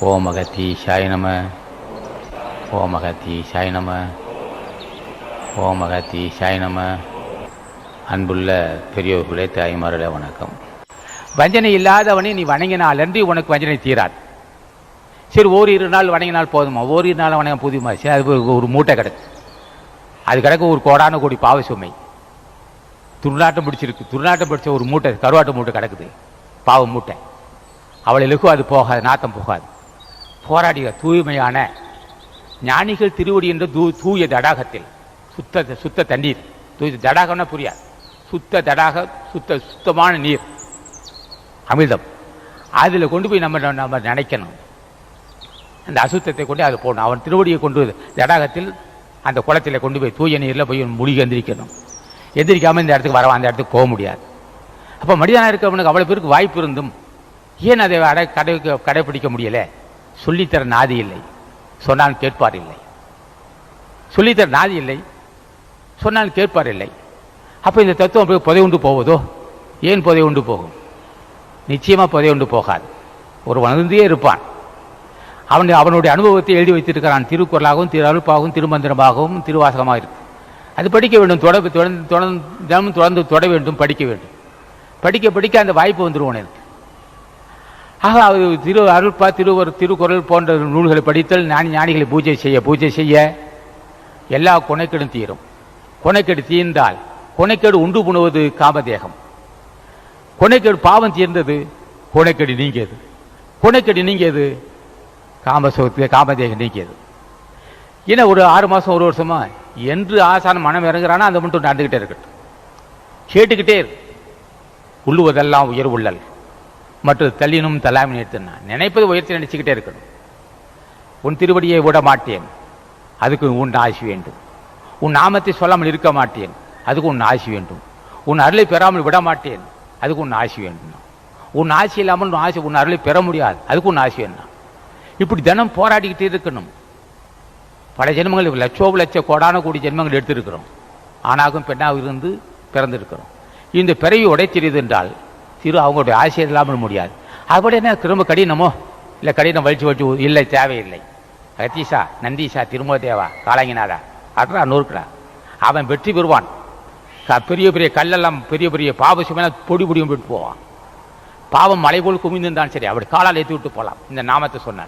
ஓம் சாய் நம. ஓம் சாய் நம. ஓம் சாய் நம. அன்புள்ள பெரியோர்களே தாய்மார்களே வணக்கம். வஞ்சனை இல்லாதவனை நீ வணங்கினாலன்றி உனக்கு வஞ்சனை தீராது. சரி ஓரிரு நாள் வணங்கினால் போதுமா? ஓரிரு நாள் வணங்க புதியமா சரி அது ஒரு- மூட்டை கிடக்கு. அது கிடக்கு ஒரு கோடான கோடி பாவ சுமை. துர்நாட்டம் பிடிச்சிருக்கு. துர்நாட்டம் பிடிச்ச ஒரு மூட்டை கருவாட்டு மூட்டை கிடக்குது. பாவ மூட்டை. அவளை இழுக்கும் அது போகாது நாத்தம் போகாது. போராடிய தூய்மையான ஞானிகள் திருவடி என்ற தூ தூய தடாகத்தில். சுத்த சுத்த தண்ணீர். தூய தடாகம்னா புரியாது சுத்த தடாக சுத்த சுத்தமான நீர். அமிர்தம். அதில் கொண்டு போய் நம்ம நம்ம நினைக்கணும். அந்த அசுத்தத்தை கொண்டு அது போடணும் அவன் திருவடியை கொண்டு தடாகத்தில் அந்த குளத்தில் கொண்டு போய் தூய நீரில் போய் முழுகி எந்திரிக்கணும். எந்திரிக்காமல் இந்த இடத்துக்கு வரவா அந்த இடத்துக்கு போக முடியாது. அப்போ மனிதனாக இருக்கவனுக்கு அவ்வளோ பேருக்கு வாய்ப்பு இருந்தும் ஏன் அதை அடை கடை கடைப்பிடிக்க முடியலை? சொல்லித்தர நாதி இல்லை. சொன்னால் கேட்பார் இல்லை. சொல்லித்தர நாதி இல்லை. சொன்னால் கேட்பார் இல்லை. அப்போ இந்த தத்துவம் போய் புதை உண்டு போவதோ ஏன் புதை உண்டு போகும்? நிச்சயமாக புதை உண்டு போகாது. ஒரு வளர்ந்தே இருப்பான். அவன் அவனுடைய அனுபவத்தை எழுதி வைத்திருக்கிறான். திருக்குறளாகவும் திரு அருப்பாகவும் திருமந்திரமாகவும் திருவாசகமாக இருக்கு. அது படிக்க வேண்டும். தொடர்பு தொடர்ந்து தொடர்ந்து தினமும் தொடர்ந்து தொட வேண்டும் படிக்க வேண்டும். படிக்க படிக்க அந்த வாய்ப்பு வந்துடும் உனக்கு ஆக அது திரு அருள்பா திருவர் திருக்குறள் போன்ற நூல்களை படித்தல் ஞானி ஞானிகளை பூஜை செய்ய பூஜை செய்ய எல்லா கொனைக்கெடும் தீரும். கொனைக்கெடு தீர்ந்தால் கொனைக்கெடு உண்டு புணுவது காமதேகம். கொனைக்கெடு பாவம் தீர்ந்தது கொனைக்கெடு நீங்கியது. கொனைக்கெடு நீங்கியது காமசோகத்து காமதேகம் நீங்கியது. ஏன்னா ஒரு ஆறு மாதம் ஒரு வருஷமா என்று ஆசான மனம் இறங்குறானோ அந்த மட்டும் நடந்துக்கிட்டே இருக்கட்டும். கேட்டுக்கிட்டே உள்ளுவதெல்லாம் உயர் உள்ளல். மற்றது தள்ளினும் தள்ளாமல் நிறுத்தினா நினைப்பது உயர்த்தி நினைச்சுக்கிட்டே இருக்கணும். உன் திருவடியை விட மாட்டேன். அதுக்கு உன் ஆசி வேண்டும். உன் நாமத்தை சொல்லாமல் இருக்க மாட்டேன். அதுக்கு உன் ஆசி வேண்டும். உன் அருளை பெறாமல் விட மாட்டேன். அதுக்கு உன் ஆசி வேண்டும். உன் ஆசி இல்லாமல் உன் ஆசை உன் அருளை பெற முடியாது. அதுக்கு உன் ஆசி வேண்டாம். இப்படி தினம் போராடிக்கிட்டே இருக்கணும். பல ஜென்மங்கள் லட்சோ லட்ச கோடான கோடி ஜென்மங்கள் எடுத்திருக்கிறோம். ஆணாகும் பெண்ணாக இருந்து பிறந்திருக்கிறோம். இந்த பிறவி உடைத்திரிது என்றால் திரு அவங்களுடைய ஆசையை இல்லாமல் முடியாது. அப்படி என்ன திரும்ப கடினமோ? இல்லை கடினம் வலிச்சு வலிச்சு இல்லை தேவையில்லை. ரத்தீஷா நந்தீஷா திருமதேவா காலங்கிநாதா அட்ரா நூறுக்கடா. அவன் வெற்றி பெறுவான். க- பெரிய பெரிய கல்லெல்லாம் பெரிய பெரிய பாவ சிவனாக பொடி பொடியும் விட்டு போவான். பாவம் மலை போல் குமிந்திருந்தான் சரி அப்படி காலால் ஏற்றி விட்டு போகலாம். இந்த நாமத்தை சொன்னான்.